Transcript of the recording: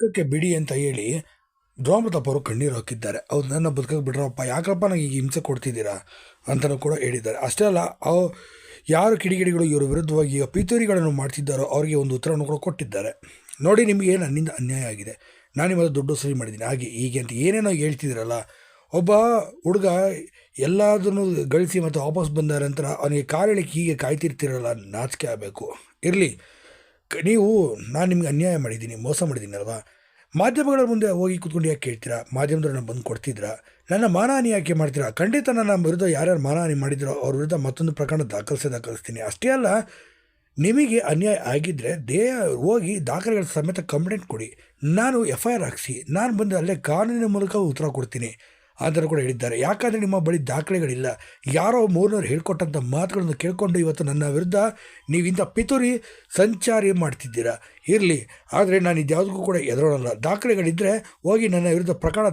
ಬದುಕಕ್ಕೆ ಬಿಡಿ ಅಂತ ಹೇಳಿ ದ್ರೌಪದಪ್ಪ ಅವರು ಕಣ್ಣೀರು ಹಾಕಿದ್ದಾರೆ. ಅವ್ರು ನನ್ನ ಬದುಕಕ್ಕೆ ಬಿಡ್ರಪ್ಪ, ಯಾಕಪ್ಪ ನನಗೆ ಈಗ ಹಿಂಸೆ ಕೊಡ್ತಿದ್ದೀರಾ ಅಂತಲೂ ಕೂಡ ಹೇಳಿದ್ದಾರೆ. ಅಷ್ಟೇ ಅಲ್ಲ ಅವು ಯಾರು ಕಿಡಿಗಿಡಿಗಳು ಇವರ ವಿರುದ್ಧವಾಗಿ ಈಗ ಪಿತೂರಿಗಳನ್ನು ಮಾಡ್ತಿದ್ದಾರೋ ಅವರಿಗೆ ಒಂದು ಉತ್ತರವನ್ನು ಕೂಡ ಕೊಟ್ಟಿದ್ದಾರೆ. ನೋಡಿ, ನಿಮಗೆ ನನ್ನಿಂದ ಅನ್ಯಾಯ ಆಗಿದೆ? ನಾನು ನಿಮ್ಮದು ದುಡ್ಡು ಸರಿ ಮಾಡಿದ್ದೀನಿ. ಹಾಗೆ, ಹೀಗೆ ಅಂತ ಏನೇನೋ ಹೇಳ್ತಿದ್ದೀರಲ್ಲ, ಒಬ್ಬ ಹುಡುಗ ಎಲ್ಲದನ್ನು ಗಳಿಸಿ ಮತ್ತು ವಾಪಸ್ ಬಂದ ನಂತರ ಅವನಿಗೆ ಕಾಲಿಳಕ್ಕೆ ಹೀಗೆ ಕಾಯ್ತಿರ್ತಿರಲ್ಲ, ನಾಚಿಕೆ ಆಗಬೇಕು. ಇರಲಿ ನೀವು, ನಾನು ನಿಮ್ಗೆ ಅನ್ಯಾಯ ಮಾಡಿದ್ದೀನಿ, ಮೋಸ ಮಾಡಿದ್ದೀನಿ ಅಲ್ವಾ ಮಾಧ್ಯಮಗಳ ಮುಂದೆ ಹೋಗಿ ಕುತ್ಕೊಂಡು ಯಾಕೆ ಕೇಳ್ತೀರಾ? ನಾನು ಬಂದು ಕೊಡ್ತಿದ್ರಾ? ನನ್ನ ಮಾನಹಾನಿ ಯಾಕೆ ಮಾಡ್ತೀರಾ? ಖಂಡಿತ ನನ್ನ ವಿರುದ್ಧ ಯಾರ್ಯಾರು ಮಾನಹಾನಿ ಮಾಡಿದ್ರೋ ಅವ್ರ ವಿರುದ್ಧ ಮತ್ತೊಂದು ಪ್ರಕರಣ ದಾಖಲಿಸೇ ದಾಖಲಿಸ್ತೀನಿ. ಅಷ್ಟೇ ಅಲ್ಲ, ನಿಮಗೆ ಅನ್ಯಾಯ ಆಗಿದ್ದರೆ ದೇಹ ಹೋಗಿ ದಾಖಲೆಗಳ ಸಮೇತ ಕಂಪ್ಲೇಂಟ್ ಕೊಡಿ. ನಾನು ಎಫ್ ಐ ಆರ್ ಹಾಕಿಸಿ, ನಾನು ಬಂದು ಅಲ್ಲೇ ಕಾನೂನಿನ ಮೂಲಕ ಉತ್ತರ ಕೊಡ್ತೀನಿ. ಅಂತ ಕೂಡ ಹೇಳಿದ್ದಾರೆ. ಯಾಕಂದರೆ ನಿಮ್ಮ ಬಳಿ ದಾಖಲೆಗಳಿಲ್ಲ. ಯಾರೋ ಮೂರನೇ ಹೇಳ್ಕೊಟ್ಟಂಥ ಮಾತುಗಳನ್ನು ಕೇಳಿಕೊಂಡು ಇವತ್ತು ನನ್ನ ವಿರುದ್ಧ ನೀವಿಂಥ ಪಿತೂರಿ ಸಂಚಾರಿ ಮಾಡ್ತಿದ್ದೀರಾ? ಇರಲಿ. ಆದರೆ ನಾನು ಇದ್ಯಾವುದಕ್ಕೂ ಕೂಡ ಎದುರೋಣಲ್ಲ ದಾಖಲೆಗಳಿದ್ದರೆ ಹೋಗಿ ನನ್ನ ವಿರುದ್ಧ ಪ್ರಕರಣ